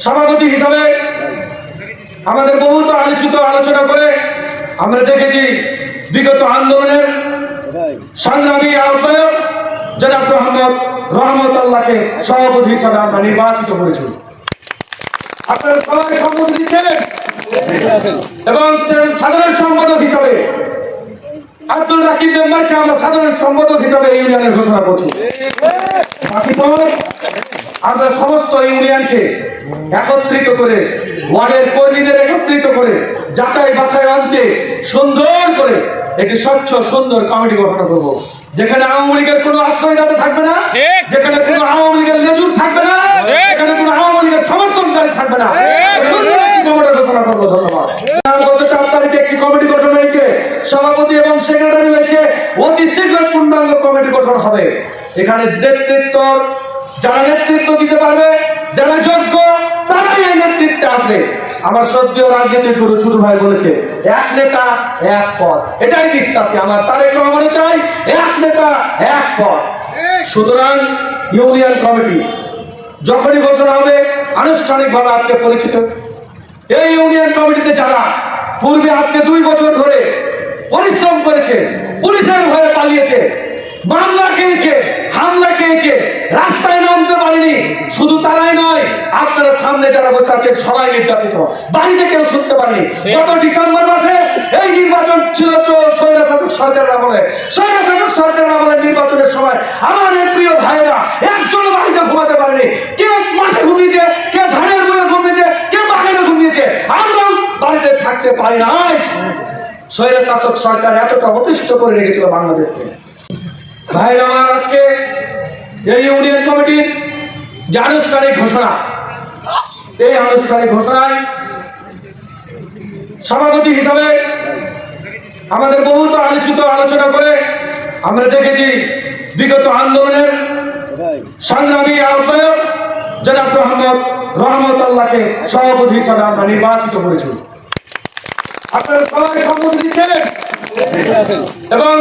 সভাপতি হিসাবে আমাদের বহুত আলোচিত আলোচনা করে আমরা দেখেছি বিগত আন্দোলনের সংগ্রামী আহ্বায়ক জনাব রহমত রহমত আল্লাহকে সভাপতি হিসাবে আমরা নির্বাচিত করেছি। আপনারা সবাই সম্মতি দিচ্ছেন? এবং সাধারণ সম্পাদক হিসাবে রাকিব মেম্বারকে আমরা সাধারণ সম্পাদক হিসাবে ইউনিয়নের ঘোষণা করছি। আমরা সমস্ত ইউনিয়নকে একত্রিত করে ওয়ার্ডের কর্মীদের একত্রিত করে যাচাই বাছাই অন্তে সুন্দর করে একটি স্বচ্ছ সুন্দর কমিটি গঠন করব। যেখানে আওয়ামী লীগের কোনো আশ্রয়দাতা থাকবে না যেখানে কোনো আওয়ামী লীগের লেজুর থাকবে না। যেখানে কোনো আওয়ামী লীগের সমর্থনকারী থাকবে না। ধন্যবাদ গত চার তারিখে একটি কমিটি গঠন হয়েছে সভাপতি এবং সেক্রেটারি হয়েছে অতি শীঘ্র পূর্ণাঙ্গ কমিটি গঠন হবে। এখানে নেতৃত্ব, যারা নেতৃত্ব দিতে পারবে, যারা যোগ্য, তারাই এই নেতৃত্বে আসবে। আমার সত্যিও রাজনীতির গুরু ছোট ভাই বলেছে, এক নেতা, এক পদ। এটাই বিশ্বাসী। আমার তারেক রহমানে চাই, এক নেতা, এক পদ। সুতরাং ইউনিয়ন কমিটি, যখনই ঘোষণা হবে, আনুষ্ঠানিকভাবে আজকে পরিচিত এই ইউনিয়ন কমিটিতে যারা, পূর্বে আজকে দুই বছর ধরে পরিশ্রম করেছে পুলিশের ভয়ে পালিয়েছে মামলা খেয়েছে হামলা খেয়েছে রাস্তায় নামতে পারেনি শুধু তারাই নয় আপনারা সামনে যারা বসে আছেন সবাই নির্যাতিত। বাড়িতে কেউ শুনতে পারেনি। গত ডিসেম্বর মাসে এই নির্বাচন ছিল চোর স্বৈরশাসক সরকারের আমলে। স্বৈরশাসক সরকারের আমলে নির্বাচনের সময় আমার প্রিয় ভাইরা একজন বাড়িতে ঘুমাতে পারেনি। কেউ মাঠে ঘুমিয়েছে কেউ ধানের বয়ে ঘুমিয়েছে কেউ বাগানে ঘুমিয়েছে। আমরাও বাড়িতে থাকতে পারি নাই স্বৈরশাসক সরকার এতটা অতিষ্ঠ করে রেখেছিল বাংলাদেশকে ভাই আমার আজকে এই ইউনিয়ন কমিটির যে আনুষ্ঠানিক ঘোষণা, এই আনুষ্ঠানিক ঘোষণায় সভাপতি হিসাবে আমাদের বহুত আলোচিত আলোচনা করে আমরা দেখেছি বিগত আন্দোলনের সংগ্রামী আহ্বায়ক জনাব রহমত রহমত আল্লাহকে সভাপতি হিসাবে আমরা নির্বাচিত করেছি। আপনারা সবাই সম্মতি দিচ্ছেন। এবং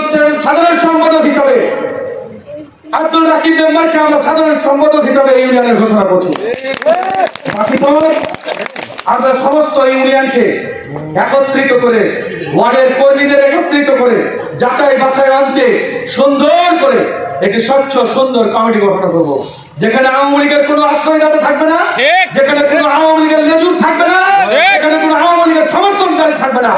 সাধারণ সম্পাদক হিসাবে আব্দুল রাকিব মেম্বারকে আমরা সাধারণ সম্পাদক হিসাবে ইউনিয়নের ঘোষণা করছি। আমরা সমস্ত ইউনিয়নকে একত্রিত করে ওয়ার্ডের কর্মীদের একত্রিত করে যাচাই বাছাই অন্তে সুন্দর করে একটি স্বচ্ছ সুন্দর কমিটি গঠন করব। যেখানে আওয়ামী লীগের কোনো আশ্রয়দাতা থাকবে না যেখানে কোনো আওয়ামী লীগের লেজুর থাকবে না যেখানে কোনো আওয়ামী লীগের সমর্থনকারী থাকবে না।